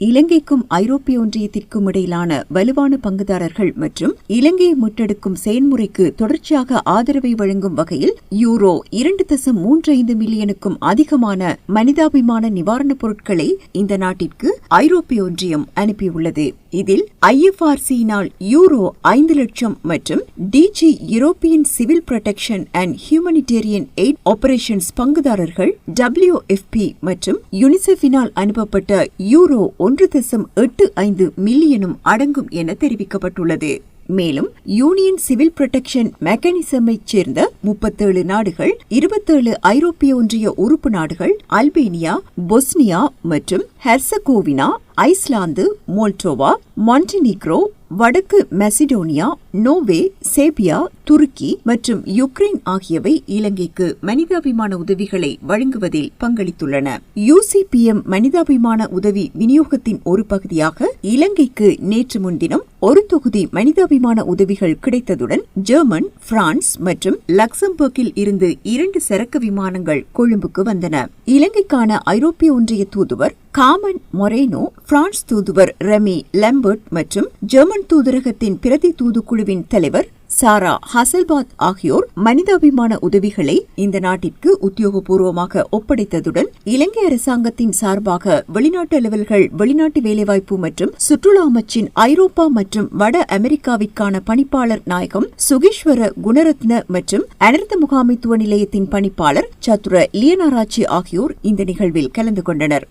இலங்கைக்கும் ஐரோப்பிய ஒன்றியத்திற்கும் இடையிலான வலுவான பங்குதாரர்கள் மற்றும் இலங்கையை முற்றெடுக்கும் செயல்முறைக்கு தொடர்ச்சியாக ஆதரவை வழங்கும் வகையில் யூரோ இரண்டு தசம் மூன்று ஐந்து மில்லியனுக்கும் அதிகமான மனிதாபிமான நிவாரணப் பொருட்களை இந்த நாட்டிற்கு ஐரோப்பிய ஒன்றியம் அனுப்பியுள்ளது. இதில் ஐஎஃப்ஆர்சியினால் யூரோ ஐந்து லட்சம் மற்றும் DG European civil protection and humanitarian aid operations பங்குதாரர்கள் டபிள்யூஎஃப்பி மற்றும் யுனிசெஃபினால் அனுப்பப்பட்ட யூரோ ஒன்று தசம் எட்டு ஐந்து மில்லியனும் அடங்கும் என தெரிவிக்கப்பட்டுள்ளது. மேலும் யூனியன் சிவில் புரொடெக்ஷன் மெக்கானிசமை சேர்ந்த முப்பத்தேழு நாடுகள் இருபத்தேழு ஐரோப்பிய ஒன்றிய உறுப்பு நாடுகள் அல்பேனியா பொஸ்னியா மற்றும் ஹெர்சகோவினா ஐஸ்லாந்து மோல்டோவா மாண்டினிக்ரோ வடக்கு மெசிடோனியா நோவே சேபியா துருக்கி மற்றும் யுக்ரைன் ஆகியவை இலங்கைக்கு மனிதாபிமான உதவிகளை வழங்குவதில் பங்களித்துள்ளன. யூசிபிஎம் மனிதாபிமான உதவி விநியோகத்தின் ஒரு பகுதியாக இலங்கைக்கு நேற்று முன்தினம் ஒரு தொகுதி மனிதாபிமான உதவிகள் கிடைத்ததுடன் ஜெர்மன் பிரான்ஸ் மற்றும் லக்சம்பர்க்கில் இருந்து இரண்டு சரக்கு விமானங்கள் கொழும்புக்கு வந்தன. இலங்கைக்கான ஐரோப்பிய ஒன்றிய தூதுவர் காமன் மொரேனோ பிரான்ஸ் தூதுவர் ரெமி லெம்பர்ட் மற்றும் ஜெர்மன் தூதரகத்தின் பிரதி தூதுக்குழுவின் தலைவர் சாரா ஹசல்பாத் ஆகியோர் மனிதாபிமான உதவிகளை இந்த நாட்டிற்கு உத்தியோகபூர்வமாக ஒப்படைத்ததுடன் இலங்கை அரசாங்கத்தின் சார்பாக வெளிநாட்டு அலுவல்கள் வெளிநாட்டு வேலைவாய்ப்பு மற்றும் சுற்றுலா அமைச்சின் ஐரோப்பா மற்றும் வட அமெரிக்காவிற்கான பணிப்பாளர் நாயகம் சுகீஸ்வர குணரத்ன மற்றும் அனர்த்த முகாமைத்துவ நிலையத்தின் பணிப்பாளர் சத்துர லியனாராச்சி ஆகியோர் இந்த நிகழ்வில் கலந்து கொண்டனர்.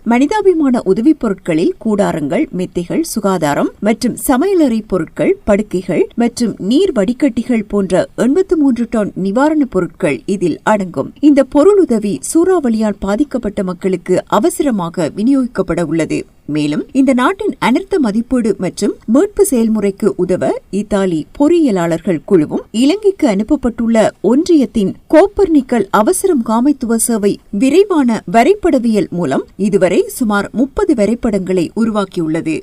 தேவையான உதவிப் பொருட்களில் கூடாரங்கள் மெத்தைகள் சுகாதாரம் மற்றும் சமையலறை பொருட்கள் படுக்கைகள் மற்றும் நீர் வடிகட்டிகள் போன்ற எண்பத்து மூன்று டன் நிவாரணப் பொருட்கள் இதில் அடங்கும். இந்த பொருளுதவி சூறாவளியால் பாதிக்கப்பட்ட மக்களுக்கு அவசரமாக விநியோகிக்கப்பட உள்ளது. மேலும் இந்த நாட்டின் அனர்த்த மதிப்பீடு மற்றும் மீட்பு செயல்முறைக்கு உதவ இத்தாலி பொறியியலாளர்கள் குழுவும் இலங்கைக்கு அனுப்பப்பட்டுள்ள ஒன்றியத்தின் கோப்பர்னிக்கல் அவசரம் காமைத்துவ சேவை விரைவான வரைபடவியல் மூலம் இதுவரை சுமார் முப்பது வரைபடங்களை உருவாக்கியுள்ளது.